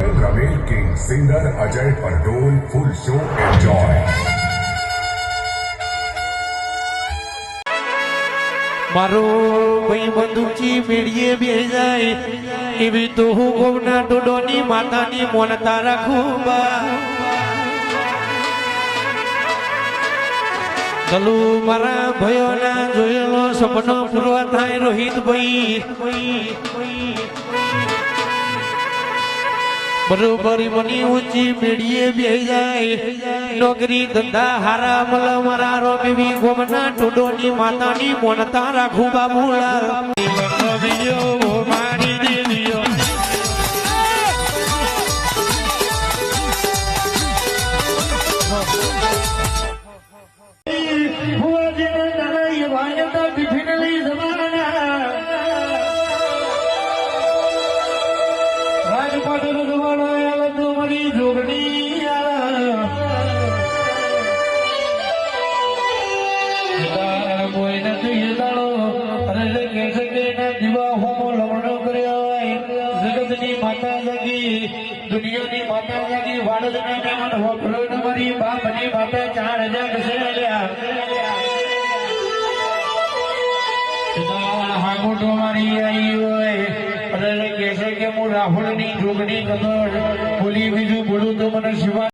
Ravel King, singer Ajay Pardol, full show enjoy. મારો ભાઈ બંદૂકજી મેળીએ બે જાય. એવી તો હું ગોમના ડોડોની માતાની મોનતા રાખું બા. ચલુ મારા ભયોના જોયેલો સપનો પૂરો થાય રોહિતભાઈ. બરોબર બની ઊંચી મેળીએ બે જાય. નોકરી ધંધા હારા મલ મારા રોમેવી ગોમના ટોડોની માતાની મોનતા રાખું બાબુલા. દુનિયાની માતા જાગી વાડદના મહેમાન હોફળો ન મારી માતા ચાર હજાર છે લ્યા હાગોટો મારી આવી હોય. કે હું રાહુલ રાહુલની જોગણી કદર. બોલી બીજું બોલું તો મને શિવા